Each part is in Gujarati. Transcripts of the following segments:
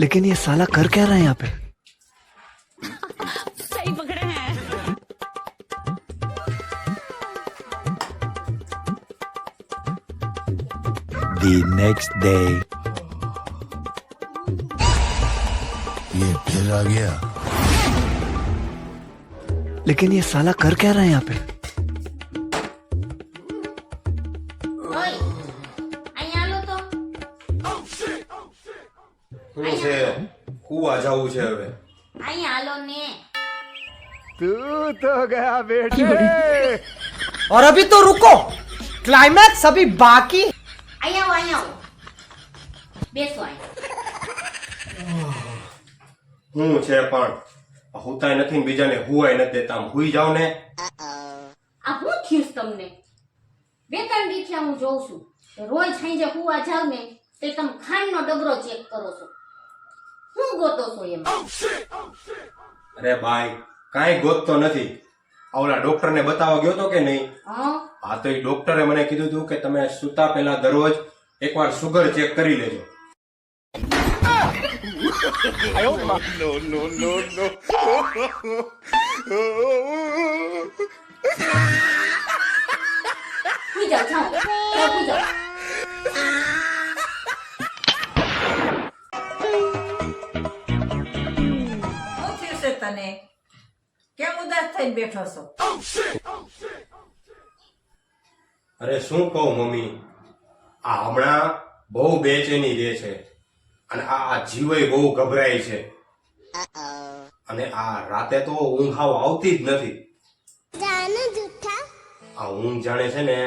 लेकिन ये साला कर क्या रहा है यहाँ पे? सही पकड़े हैं। The next day. ये फिर आ गया। लेकिन ये साला कर क्या रहा है यहाँ पे? શું છે કુવા જવું છે હવે અહીંયા આલો ને और अभी तो रुको क्लाइमैक्स अभी बाकी અહીંયા આવો અહીંયા આવો બેસો અહીંયા શું છે પણ હુતાય નથી ને બીજાને હુવાય નથી દેતા આમ હુઈ જાવ ને આ હું થયું છે તમને બે ત્રણ દીઠિયા હું જોઉં છું રોજ સાંજે હુવા જાવ ને તે તમે ખાંડનો ડબરો ચેક કરો છો શું ગોતો છો એમાં? અરે ભાઈ કાંઈ ગોતતો નથી. ઓલા ઓલા ડોક્ટરને બતાવવા ગયો તો કે નહીં? હા? હા તો એ ડોક્ટરે મને કીધું હતું કે તમે સુતા પહેલા દરરોજ એકવાર સુગર ચેક કરી લેજો. સુઈ જાઓ. જાઓ જાઓ, સુઈ થઈને બેઠો છો. અરે શું કહું મમ્મી? આ હમણાં બહુ બેચેની રહે છે અને આ જીવય બહુ ગભરાય છે. અને આ રાતે તો ઊંઘ આવતી જ નથી. આ ઊંઘ જાણે છે ને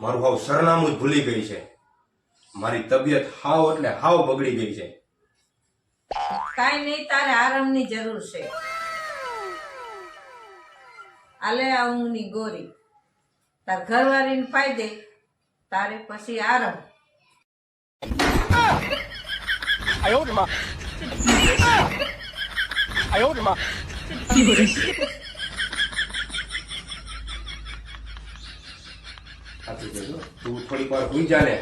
મારું હાવ સરનામું જ ભૂલી ગઈ છે. મારી તબિયત હાવ એટલે હાવ બગડી ગઈ છે. કાઈ નહીં તારે આરામની જરૂર છે. આલે આવું ની ગોરી. તાર ઘરવાળીને પાઈ દે તારે પછી આરામ. સાચું કીધું. તું થોડીક વાર ભૂઈ જા ને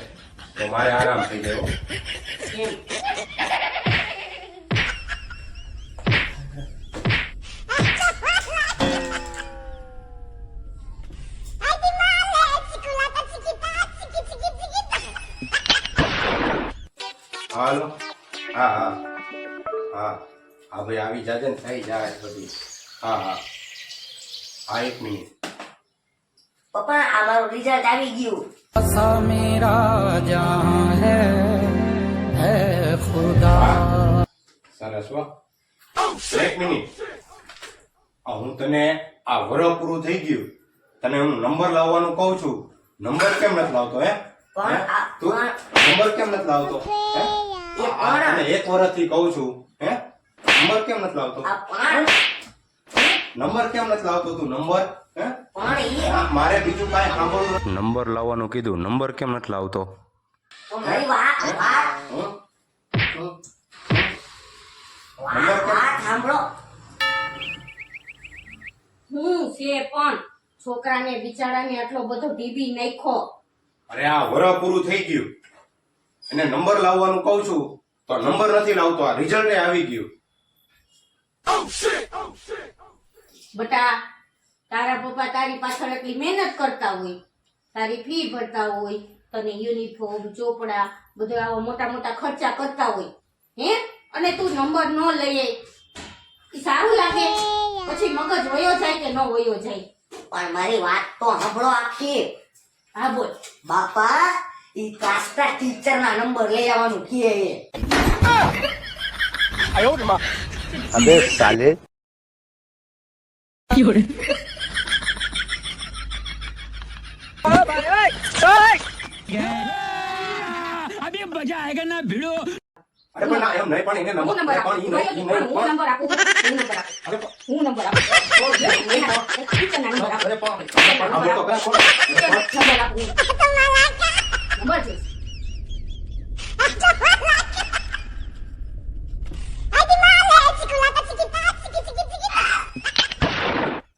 તો મારે આરામ થઈ જાય હાલો. હા હા. હા. હા ભાઈ આવી જાજે ને થઈ જાય બધી. હા હા. હા એક મિનિટ. પપ્પા આ મારું રિઝલ્ટ આવી ગયું. સરસ હો. એક મિનિટ. હું તને આ વરહ પૂરું થઈ ગયું. તને હું નંબર લાવવાનું કહું છું. નંબર કેમ નથી લાવતો હે? પણ હે? આ- તું નંબર કેમ નથી લાવતો હે? એક વર્ષથી કહું છું હે? નંબર કેમ નથી લાવતો? નંબર કેમ નથી લાવતો તું? નંબર? હે? પણ ઈ આ મારે બીજું કાંઈ સાંભળવું નંબર લાવવાનું કીધું. નંબર કેમ નથી લાવતો? તો મારી વાત વાત. હં? છે પણ છોકરાને બિચારાને આટલો બધો ડીબી નાખ્યો. અરે આ વરહ પૂરું થઈ ગયું. એને નંબર લાવવાનું કહું છું તો નંબર નથી લાવતો આ રિઝલ્ટ આવી ગયું. બટા તારા પપ્પા તારી પાછળ એટલી મહેનત કરતા હોય તારી ફી ભરતા હોય તને યુનિફોર્મ ચોપડા બધા આવા મોટા મોટા ખર્ચા કરતા હોય હે? અને તું નંબર ન લઈએ એ સારું લાગે. પછી મગજ વયો જાય કે ન વયો જાય? પણ મારી વાત તો સાંભળો આખી. હા બોલ. બાપા ઈ કાસ્ટા ટીચર ના નંબર લઈ આવવાનું કહે છે. अबे साले अभी मजा आएगा ना भिड़ो અરે પણ ના એમ નહીં પણ એને હું નંબર નંબર પણ ઈ આપું નહીં, ઈ નહીં, હું પણ- નંબર આપું હું નંબર આપું હું નંબર આપું ટીચરના નંબર આપું